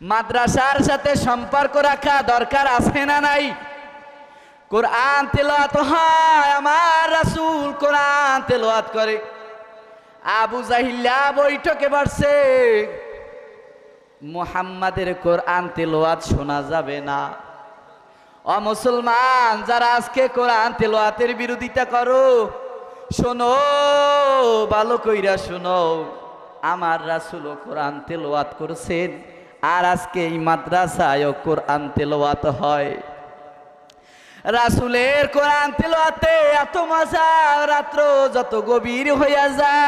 মাদ্রাসার সাথে সম্পর্ক রাখা দরকার আছে না নাই? কোরআন তেলাওয়াত হয়, আমার রাসূল কোরআন তেলাওয়াত করে। আবু জাহিল্লা বৈঠকে বসছে। মুহাম্মাদের কোরআন তেলাওয়াত শোনা যাবে না। অ মুসলমান, যারা আজকে কোরআন তেলাওয়াতের বিরোধিতা করো, শোনো, ভালো কইরা শোনো, আমার রাসূল কোরআন তেলাওয়াত করছেন। আর আজকে এই মাদ্রাসায় কোরআন তেলাওয়াত হয়। রাসুলের কোরআন তেলাওয়াতে এত মজা, রাত্র যত গভীর হইয়া যায়,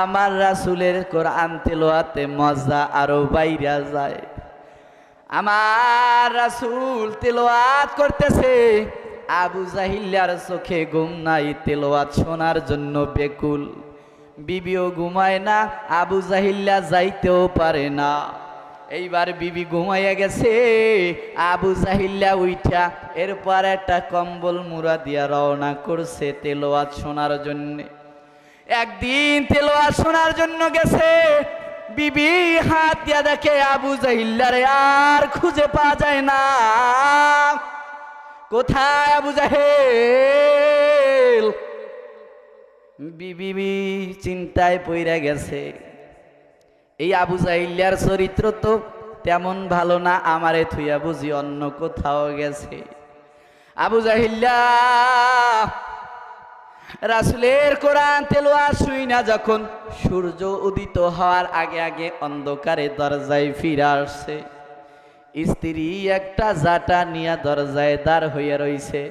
আমার রাসুলের কোরআন তেলাওয়াতে মজা আরও বাইরা যায়। আমার রাসুল তেলাওয়াত করতেছে, আবু জাহিল্লার চোখে ঘুম নাই তেলাওয়াত শোনার জন্য বেকুল। বিবিও ঘুমায় না, আবু জাহিল্লা যাইতেও পারে না। এইবার বিবি ঘুমাইয়া গেছে, আবু জাহিল্লা উইঠা, এরপর একটা কম্বল মুড়া দিয়া রওনা করছে তেলোয়াত শোনার জন্য। একদিন তেলোয়াত শোনার জন্য গেছে, বিবি হাত দিয়া দেখে আবু জাহিল্লারে আর খুঁজে পাওয়া যায় না। কোথায় আবু জাহেল? বিবি চিন্তায় পইরা গেছে। এই আবু জাহিল্লার চরিত্র তো তেমন ভালো না, আমারে থুইয়া বুঝি অন্য কোথাও গেছে। আবু জাহিল্লা রাসুলের কোরআন তেলোয়া শুই না যখন সূর্য উদিত হওয়ার আগে আগে অন্ধকারে দরজায় ফিরে আসছে। স্ত্রী একটা জাটা নিয়া দরজায় দাঁড় হইয়া রইছে।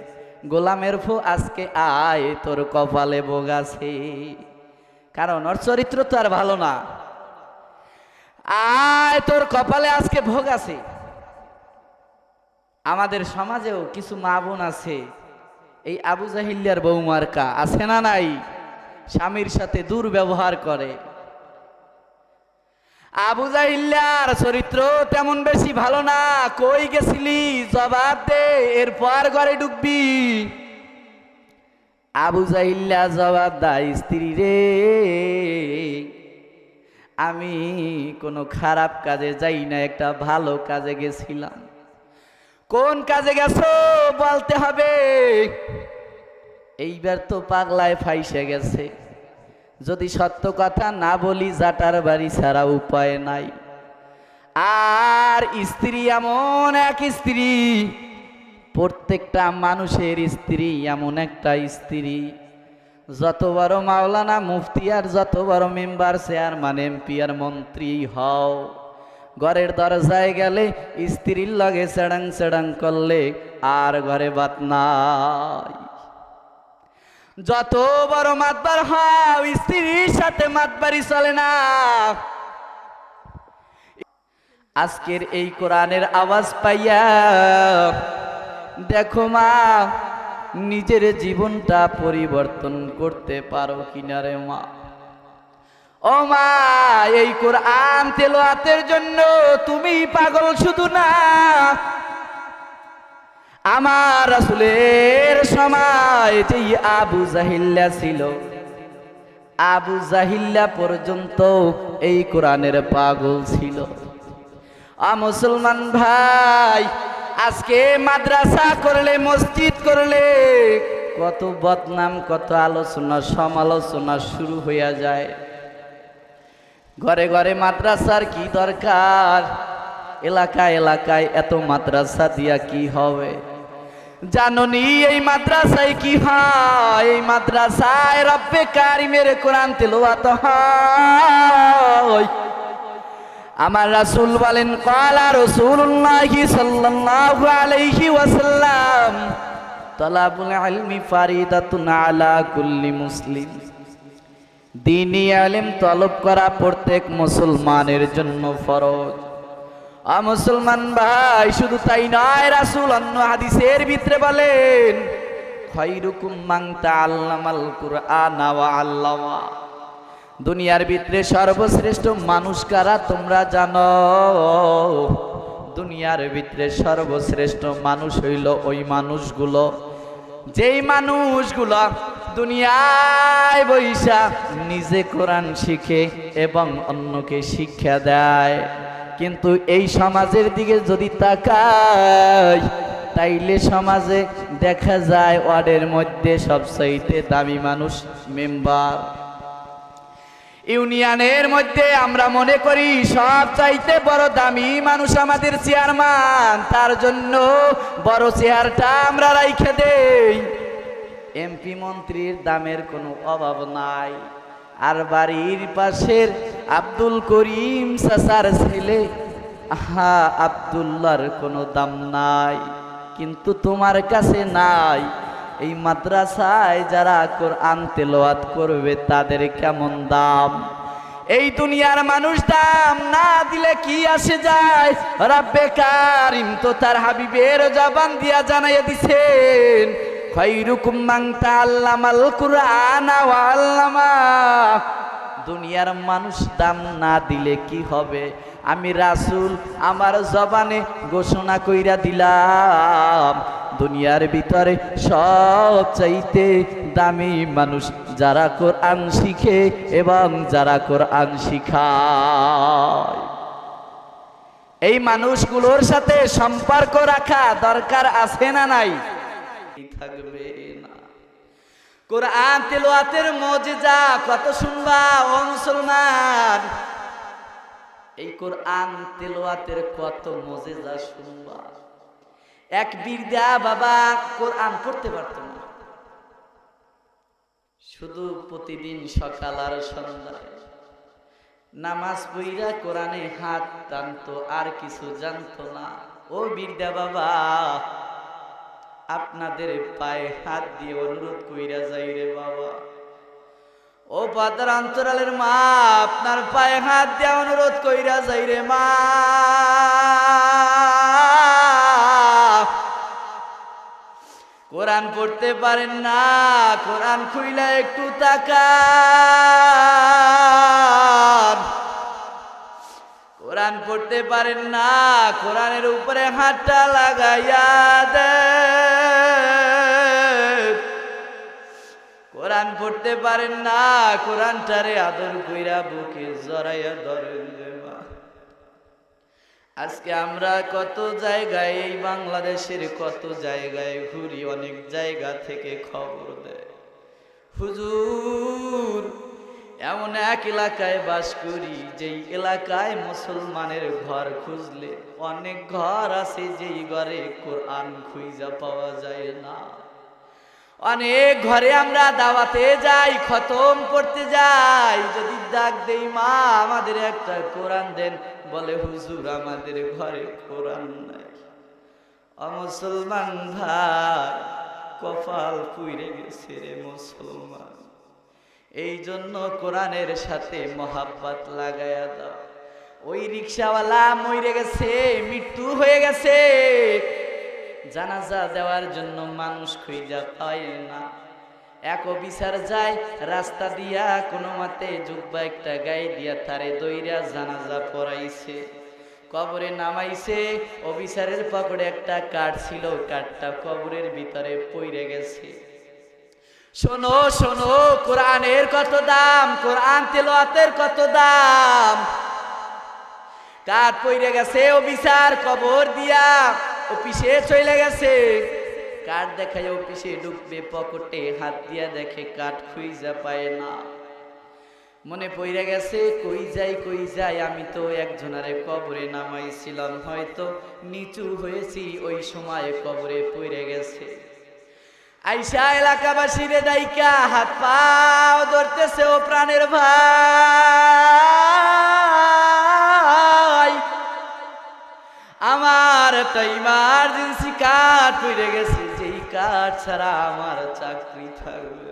গোলামের ফু আজকে আয়, তোর কপালে বোগাছে কারণ ওর চরিত্র তো আর ভালো না। আয়, তোর কপালে আজকে ভোগ আছে। আমাদের সমাজেও কিছু মা বোন আছে, এই আবু জাহিল্লার বৌমার্কা আছে না নাই? স্বামীর সাথে দুর্ব্যবহার করে। আবু জাহিল্লার চরিত্র তেমন বেশি ভালো না। কই গেছিলি? জবাব দে, এরপর ঘরে ঢুকবি। আবু জাহিল্লা জবাব দেয়, স্ত্রী রে, আমি কোনো খারাপ কাজে যাই না, একটা ভালো কাজে গেছিলাম। কোন কাজে গেছো? বলতে হবে। এইবার তো পাগলায় ফাইসে গেছে। যদি সত্য কথা না বলি, জাটার বাড়ি ছাড়া উপায় নাই। আর স্ত্রী এমন এক স্ত্রী, প্রত্যেকটা মানুষের স্ত্রী এমন একটা স্ত্রী। যত বড় মাওলানা মুফতি আর যত বড় মেম্বার, চেয়ারম্যান, এমপি আর মন্ত্রী হও। ঘরের দরজায় গেলে স্ত্রীর লগে সেডাং সেডাং করলে আর ঘরে বাত নাই। যত বড় মাতবার হও স্ত্রীর সাথে মাতবারি চলে না। আজকের এই কোরআনের আওয়াজ পাইয়া, দেখো মা, নিজের জীবনটা পরিবর্তন করতে পারো কিনারে মা? ও মা, এই কোরআন তেলোয়াতের জন্য তুমি পাগল শুধু না আমার রাসুলের সময় যে আবু জাহিল্লা ছিল, আবু জাহিল্লা পর্যন্ত এই কোরআনের পাগল ছিল। আ মুসলমান ভাই, আজকে মাদ্রাসা করলে, মসজিদ করলে কত বদনাম, কত আলোচনা, সমালোচনা শুরু হইয়া যায়। ঘরে ঘরে মাদ্রাসার কি দরকার? এলাকা এলাকায় এত মাদ্রাসা দিয়া কি হবে? জাননি এই মাদ্রাসায় কি হয়? এই মাদ্রাসায় রব্বে কারিমের কোরআন তেলাওয়াত হয়। আমার রাসূল বলেন, কালা রাসূলুল্লাহি সাল্লাল্লাহু আলাইহি ওয়াসাল্লাম, তালাবুল ইলমি ফারিদাতুন আলা কুল্লি মুসলিম। দিনী আলিম তলব করা প্রত্যেক মুসলমানের জন্য ফরজ। মুসলমান ভাই, শুধু তাই নয়, রাসূল অন্য হাদিসের ভিতরে বলেন, খৈরুকুম মান তাআল্লামাল কুরআন ওয়া আল্লামা। দুনিয়ার ভিতরে সর্বশ্রেষ্ঠ মানুষ কারা তোমরা জানো? দুনিয়ার ভিতরে সর্বশ্রেষ্ঠ মানুষ হইল ওই মানুষগুলো। যেই মানুষগুলো দুনিয়ায় বৈশা নিজে কোরআন শিখে এবং অন্যকে শিক্ষা দেয়। কিন্তু এই সমাজের দিকে যদি তাকাই, তাইলে সমাজে দেখা যায় ওয়ার্ডের মধ্যে সবচাইতে দামি মানুষ মেম্বার। ইউনিয়নের মধ্যে আমরা মনে করি সব চাইতে বড় দামি মানুষ আমাদের চেয়ারম্যান, তার জন্য বড় চেয়ারটা আমরা রাইখে দেই। এমপি মন্ত্রীর দামের কোনো অভাব নাই। আর বাড়ির পাশের আব্দুল করিম সাসার ছেলে। আহা আব্দুল্লার কোনো দাম নাই, কিন্তু তোমার কাছে নাই। এই মাদ্রাসায় যারা কোরআন তেলাওয়াত করবে, তাদের কেমন দাম? এই দুনিয়ার মানুষ দাম না দিলে কি আসে যায়? রাব্বে কারিম তো তার হাবিবের জবান দিয়া জানাইয়া দিছেন দুনিয়ার মানুষ দাম না দিলে কি হবে? আমি রাসূল, আমার জবানে ঘোষণা কইরা দিলাম, দুনিয়ার ভিতরে সব চাইতে দামি মানুষ যারা কোরআন শিখে এবং যারা কোরআন শিখায়। এই মানুষগুলোর সাথে সম্পর্ক রাখা দরকার আছে না নাই? থাকবে না। কোরআন তেলোয়াতের মজেজা, কত শুনবা, ও মুসলমান? এই কোরআন তেলোয়াতের কত মজেজা শুনবা? এক বীরদা বাবা কোরআন পড়তে পারত না। শুধু প্রতিদিন সকাল আর সন্ধ্যায়। নামাজ পইরা কোরআনে হাত টানতো, আর কিছু জানতো না। ও বিদ্যা বাবা আপনাদের পায়ে হাত দিয়ে অনুরোধ কইরা যাই রে বাবা। ও পাতার অন্তরালের মা, আপনার পায়ে হাত দিয়ে অনুরোধ কইরা যাই রে মা। কোরআন পড়তে পারেন না, কোরআন খুইলা একটু তাকান। কোরআন পড়তে পারেন না, কোরআনের উপরে হাতটা লাগাইয়া দে কোরআন পড়তে পারেন না, কোরআনটারে আদর কইরা বুকে জড়াইয়া ধরেন আজকে আমরা কত জায়গায়, এই বাংলাদেশের কত জায়গায় ঘুরি, অনেক জায়গা থেকে খবর দেয়। হুজুর এমন এক এলাকায় বাস করি, যেই এলাকায় মুসলমানের ঘর খুঁজলে অনেক ঘর আছে, যেই ঘরে কোরআন খুঁজা পাওয়া যায় না। অনেক ঘরে আমরা দাওয়াতে যাই, খতম করতে যাই। যদি ডাক দেই, মা, আমাদের একটা কোরআন দেন। বলে, হুজুর, আমাদের ঘরে কোরআন নাই। অমুসলমান ভাই, কপাল পুইরে গেছে রে মুসলমান। এই জন্য কোরআনের সাথে মহাব্বাত লাগায়া দাও। ওই রিক্সাওয়ালা মরে গেছে, মৃত্যু হয়ে গেছে। জানাজা দেওয়ার জন্য মানুষ খুঁজা পায় না। এক অফিসার যায়, রাস্তা দিয়া কোনো মতে জুব্বা একটা গায়ে দিয়া তারে দইরা জানাজা পড়াইছে। কবরে নামাইছে, অফিসারের পকেটে একটা কাঠ ছিল কাঠটা কবরের ভিতরে পইরে গেছে। শোনো শোনো, কোরআনের কত দাম, কোরআন তেলাওয়াতের কত দাম? কাঠ পইরে গেছে অফিসার কবর দিয়া? অফিসে চলে গেছে। কাঠ দেখায় অফিসে ঢুকবে পকেটে হাত দিয়া দেখে কাঠ খুঁজা পায় না। মনে পইরে গেছে, কই যাই কই যাই, আমি তো একজনারে কবরে নামাইছিলাম, হয়তো নিচু হয়েছি, ওই সময় কবরে পইরে গেছে। আইসা এলাকাবাসীরে দাইকা হাত পাও ধরতেছে ও প্রাণের ভাই। আমার একটা ইমার্জেন্সি কার্ড পড়ে গেছে, যেই কার্ড ছাড়া আমার চাকরি থাকবে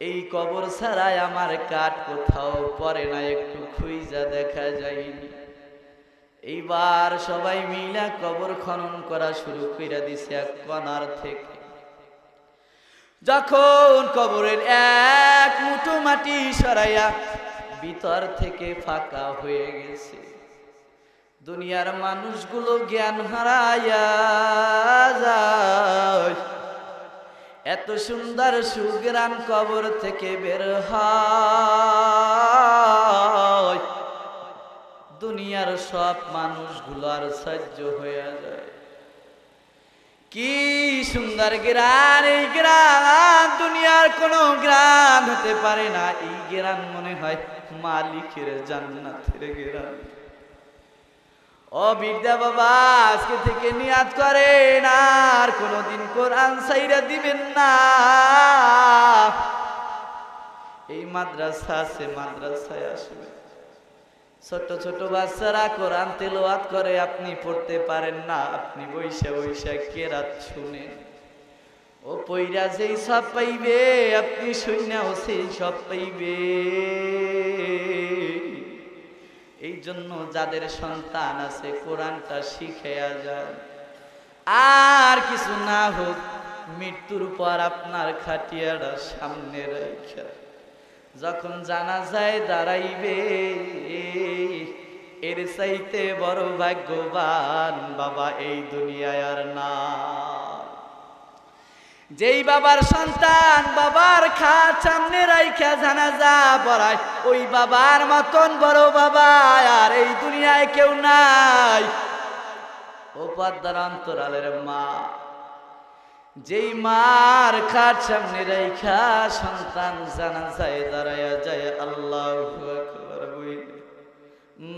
এই কবর ছাড়াই আমার কাঠ কোথাও পরে না, একটু খুঁজা দেখা যায়নি। এইবার সবাই মিলা কবর খনন করা শুরু করে দিছে, এক কনার থেকে যখন কবরের এক মুঠো মাটি সরাইয়া ভিতর থেকে ফাঁকা হয়ে গেছে, দুনিয়ার মানুষগুলো জ্ঞান হারাইয়া যায়। এত সুন্দর সুগ্রাম কবর থেকে বের হয়। দুনিয়ার সব মানুষগুলো আর সহ্য হয়ে যায়। কি সুন্দর গ্রান, এই গ্রান দুনিয়ার কোনো গ্রান হতে পারে না। এই গ্রান মনে হয় মালিকের জান্নাতের গ্রান। ও বিদ্যা বাবা, আজকে থেকে নিয়াত করেন, আর কোনোদিন কোরআন সাইরা দিবেন না। এই মাদ্রাসা আছে, মাদ্রাসায় আসবে। ছোট ছোট বাচ্চারা কোরআন তেলোয়াত করে, আপনি পড়তে পারেন না। আপনি বৈশা বৈশা কেরাত শুনেন ও পৈরা যেই সব পাইবে, আপনি শূন্যাও সেই সব পাইবে। এই জন্য যাদের সন্তান আছে, কোরআনটা শিখেয়া যায় আর কিছু না হোক, মৃত্যুর পর আপনার খাটিয়াটা সামনে রেখা যখন জানা যায় দাঁড়াইবে, এর চাইতে বড় ভাগ্যবান বাবা এই দুনিয়ায় আর না যেই বাবার সন্তান বাবার খাট সামনে রাইখা জানাজা পড়ায়, ওই বাবার মতন বড় বাবা আর এই দুনিয়ায় কেউ নাই। ও পদ্মার অন্তরালের মা। যেই মার খাট সামনে রাইখা, সন্তান জানাজায় দাঁড়ায়া যায়, আল্লাহ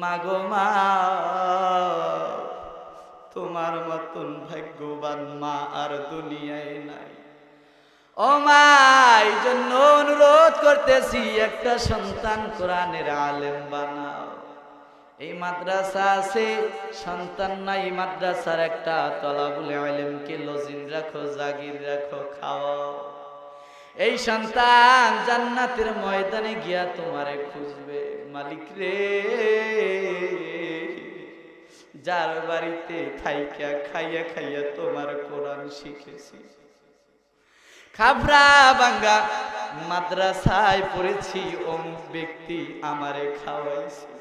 মাগো মা, তোমার মতন ভাগ্যবান মা আর দুনিয়ায় নাই। ও মা জন্য অনুরোধ করতেছি, একটা সন্তান কোরআনের আলেম বানাও। এই মাদ্রাসা আছে, সন্তান নাই, মাদ্রাসার একটা তলা বলে আলেমকে লজিন রাখো, জাগির রাখো, খাওয়াও। এই সন্তান জান্নাতের ময়দানে গিয়া তোমারে খুঁজবে, মালিক রে। যার বাড়িতে থাইকা, খাইয়া খাইয়া তোমার কোরআন শিখেছি। খাবরা বাঙ্গা, মাদ্রাসায় পড়েছি, অমুক ব্যক্তি আমারে খাওয়াইছে।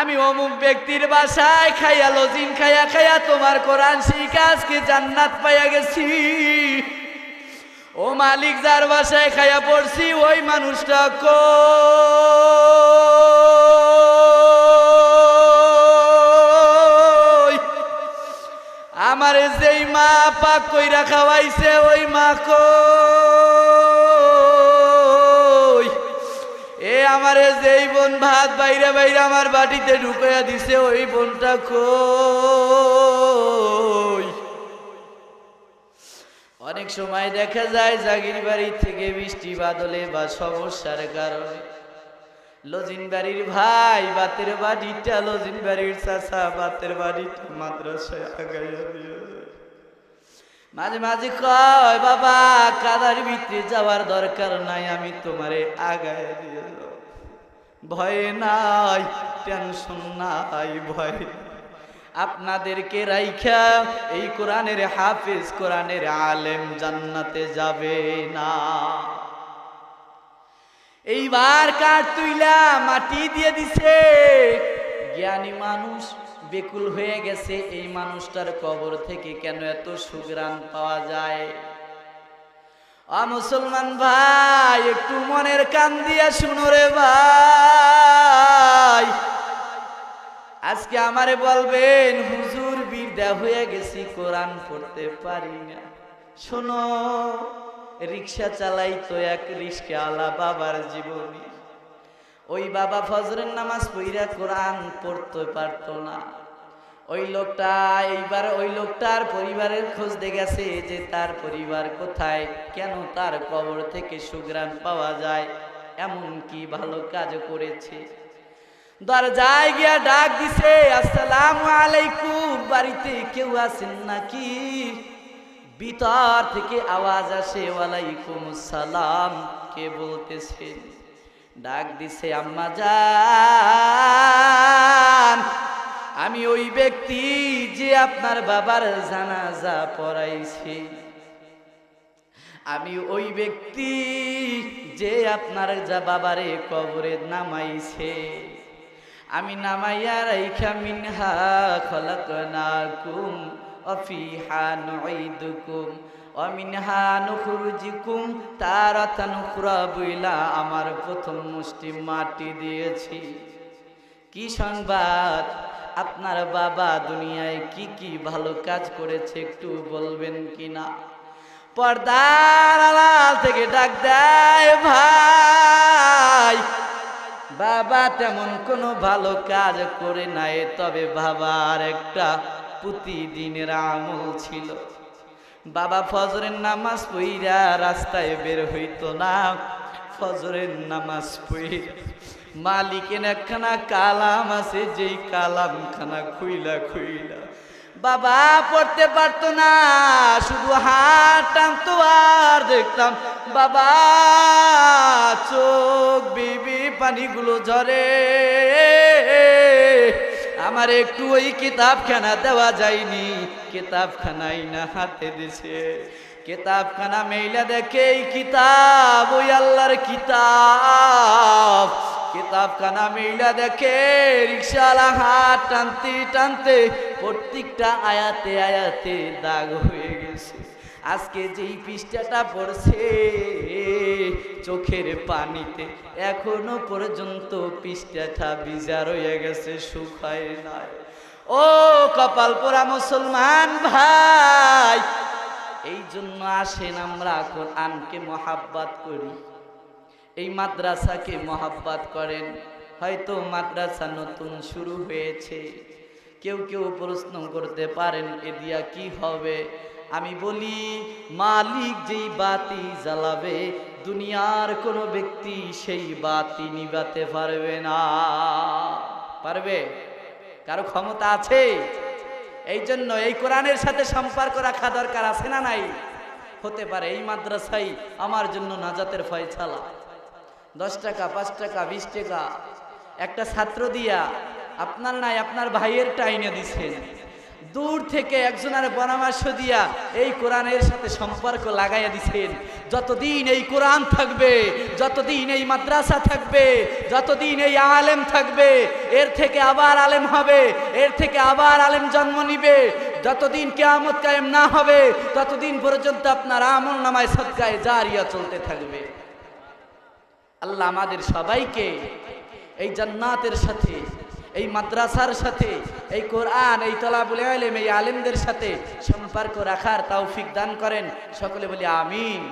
আমি অমুক ব্যক্তির বাসায় খাইয়া লজিন খাইয়া খাইয়া তোমার কোরআন শিখে আজকে জান্নাত পাইয়া গেছি। ও মালিক যার বাসায় খাইয়া পড়ছি, ওই মানুষটা কো আমার যেই মা পাক কইরা খাওয়াইছে, ওই মা কই? আমারে যেই বোন ভাত বাইরে বাইরে আমার বাটিতে ঢুকাইয়া দিছে, ওই বোনটা কই? অনেক সময় দেখা যায় জাগির বাড়ি থেকে বৃষ্টি বাদলে বা সমস্যার কারণে। লজিন বাড়ির ভাই বাতের বাড়িটা, লজিন বাড়ির চাষা বাতের বাড়িটা মাদ্রাসায় মাঝে মাঝে কয়, বাবা, কাদার ভিতরে যাওয়ার দরকার নাই, আমি তোমারে আগায় দিয়ে। ভয় নাই টেনশন নাই, ভয়। আপনাদেরকে রাইখা এই কোরআনের হাফিজ, কোরআনের আলেম জান্নাতে যাবে না। এইবার কাঠ তুইলা মাটি দিয়ে দিছে। জ্ঞানী মানুষ বেকুল হয়ে গেছে, এই মানুষটার কবর থেকে কেন এত সুগ্রাণ পাওয়া যায়? মুসলমান ভাই, একটু মনের কান দিয়া শুনো রে ভাই। আজকে আমারে বলবেন, হুজুর বিদ্যা হয়ে গেছি, কোরআন পড়তে পারি না। শোনো, রিক্সা চালাই তো এক রিক্সা আলা বাবার জীবনী। ওই বাবা ফজরের নামাজ পইরা কোরআন পড়তে পারতো না। ওই লোকটা, এইবার ওই লোকটার পরিবারের খোঁজ দিয়ে গেছে যে তার পরিবার কোথায়, কেন তার কবর থেকে সুগ্রাণ পাওয়া যায়, এমন কি ভালো কাজ করেছে। দরজায় গিয়া ডাক দিছে, আসসালামু আলাইকুম, বাড়িতে কেউ আছেন নাকি? ভিতর থেকে আওয়াজ আসে, ওয়ালাইকুম সালাম কে বলতেছেন? ডাক দিছে, আম্মা যান আমি ওই ব্যক্তি যে আপনার বাবার জানাজা পড়াইছি। আমি ওই ব্যক্তি যে আপনার যা বাবারে কবরে নামাইছে। আমি নামাইয়া রাইখা মিনহা খলাকনাকুম অফিহা নুঈদুকুম অমিনহা নুখরুজিকুম তারাতা নুখরা বইলা আমার প্রথম মুষ্টি মাটি দিয়েছি। কি সংবাদ? আপনার বাবা দুনিয়ায় কি কি ভালো কাজ করেছে একটু বলবেন কি না পর্দার আড়াল থেকে ডাক দেয়, ভাই, বাবা তেমন কোনো ভালো কাজ করে নাই, তবে বাবার একটা প্রতিদিনের আমল ছিল। বাবা ফজরের নামাজ পইরা রাস্তায় বের হইতো না। ফজরের নামাজ পইরা মালিকের একখানা কালাম আছে, যেই কালাম খানা খুইলা খুইলা। বাবা পড়তে পারতো না, শুধু হাত টানতো আর দেখতাম। বাবা, চোখ বিবি পানিগুলো ঝরে। আমার একটু ওই কিতাবখানা দেওয়া যায়নি কিতাবখানাই না হাতে দিছে। কিতাবখানা মেইলা দেখে এই কিতাব, ওই আল্লাহর কিতাব। কিতাবখানা মেইলা দেখে রিক্সাওয়ালা হাত টানতে টানতে প্রত্যেকটা আয়াতে আয়াতে দাগ হয়ে গেছে। আজকে যেই পৃষ্ঠাটা পড়ছে, চোখের পানিতে এখনও পর্যন্ত পৃষ্ঠাটা বিজার হয়ে গেছে, শুকায় নাই। ও কপাল পোড়া মুসলমান ভাই এই জন্য আসেন আমরা এখন কোরআনকে মহাব্বাত করি। এই মাদ্রাসাকে মহাব্বাত করেন। হয়তো মাদ্রাসা নতুন শুরু হয়েছে। কেউ কেউ প্রশ্ন করতে পারেন, এ দিয়া কি হবে? আমি বলি, মালিক যেই বাতি জ্বালাবে, দুনিয়ার কোনো ব্যক্তি সেই বাতি নিবাতে পারবে না। পারবে? কারও ক্ষমতা আছে? এই জন্য এই কোরআনের সাথে সম্পর্ক রাখা দরকার আছে না নাই? হতে পারে, এই মাদ্রাসাই আমার জন্য নাজাতের ফয়সালা। দশ টাকা, পাঁচ টাকা, বিশ টাকা। একটা ছাত্র দিয়া আপনার নাই, আপনার ভাইয়ের টাইনে দিছেন। দূর থেকে একজনের পরামর্শ দিয়া এই কোরআনের সাথে সম্পর্ক লাগাইয়া দিছেন। যতদিন এই কোরআন থাকবে, যতদিন এই মাদ্রাসা থাকবে, যতদিন এই আলেম থাকবে, এর থেকে আবার আলেম হবে, এর থেকে আবার আলেম জন্ম নিবে। যতদিন কেয়ামত কায়েম না হবে, ততদিন পর্যন্ত আপনার আমল নামায় সৎকায় জারিয়া চলতে থাকবে। আল্লাহ আমাদের সবাইকে এই জান্নাতের সাথে এই মাদ্রাসার সাথে, এই কোরআন, এই তলাবুল আলেম এই আলেমদের সাথে সম্পর্ক রাখার তাও দান করেন। সকলে বলি আমিন।